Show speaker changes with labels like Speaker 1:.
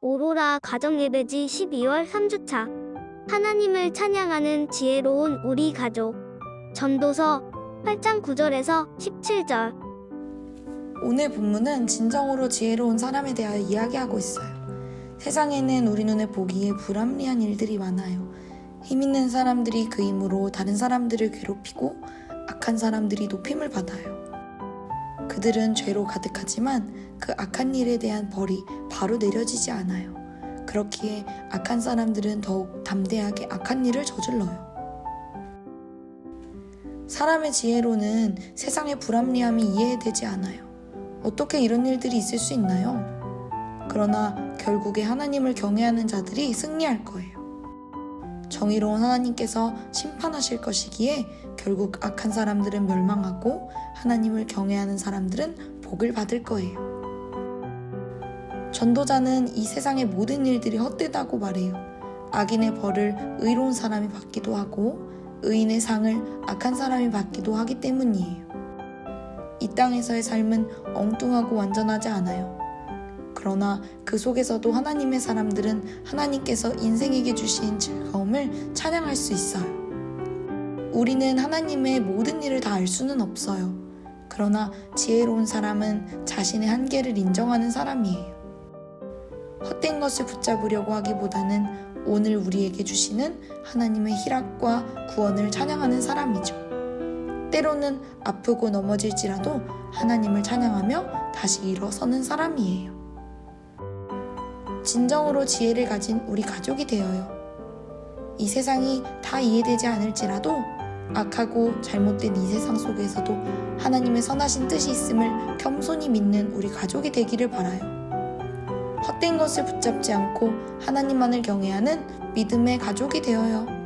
Speaker 1: 오로라 가정예배지 12월 3주차 하나님을 찬양하는 지혜로운 우리 가족 전도서 8장 9절에서 17절
Speaker 2: 오늘 본문은 진정으로 지혜로운 사람에 대하여 이야기하고 있어요. 세상에는 우리 눈에 보기에 불합리한 일들이 많아요. 힘 있는 사람들이 그 힘으로 다른 사람들을 괴롭히고 악한 사람들이 높임을 받아요. 그들은 죄로 가득하지만 그 악한 일에 대한 벌이 바로 내려지지 않아요. 그렇기에 악한 사람들은 더욱 담대하게 악한 일을 저질러요. 사람의 지혜로는 세상의 불합리함이 이해되지 않아요. 어떻게 이런 일들이 있을 수 있나요? 그러나 결국에 하나님을 경외하는 자들이 승리할 거예요. 정의로운 하나님께서 심판하실 것이기에 결국 악한 사람들은 멸망하고 하나님을 경외하는 사람들은 복을 받을 거예요. 전도자는 이 세상의 모든 일들이 헛되다고 말해요. 악인의 벌을 의로운 사람이 받기도 하고 의인의 상을 악한 사람이 받기도 하기 때문이에요. 이 땅에서의 삶은 엉뚱하고 완전하지 않아요. 그러나 그 속에서도 하나님의 사람들은 하나님께서 인생에게 주신 즐거움을 찬양할 수 있어요. 우리는 하나님의 모든 일을 다 알 수는 없어요. 그러나 지혜로운 사람은 자신의 한계를 인정하는 사람이에요. 헛된 것을 붙잡으려고 하기보다는 오늘 우리에게 주시는 하나님의 희락과 구원을 찬양하는 사람이죠. 때로는 아프고 넘어질지라도 하나님을 찬양하며 다시 일어서는 사람이에요. 진정으로 지혜를 가진 우리 가족이 되어요. 이 세상이 다 이해되지 않을지라도 악하고 잘못된 이 세상 속에서도 하나님의 선하신 뜻이 있음을 겸손히 믿는 우리 가족이 되기를 바라요. 헛된 것을 붙잡지 않고 하나님만을 경외하는 믿음의 가족이 되어요.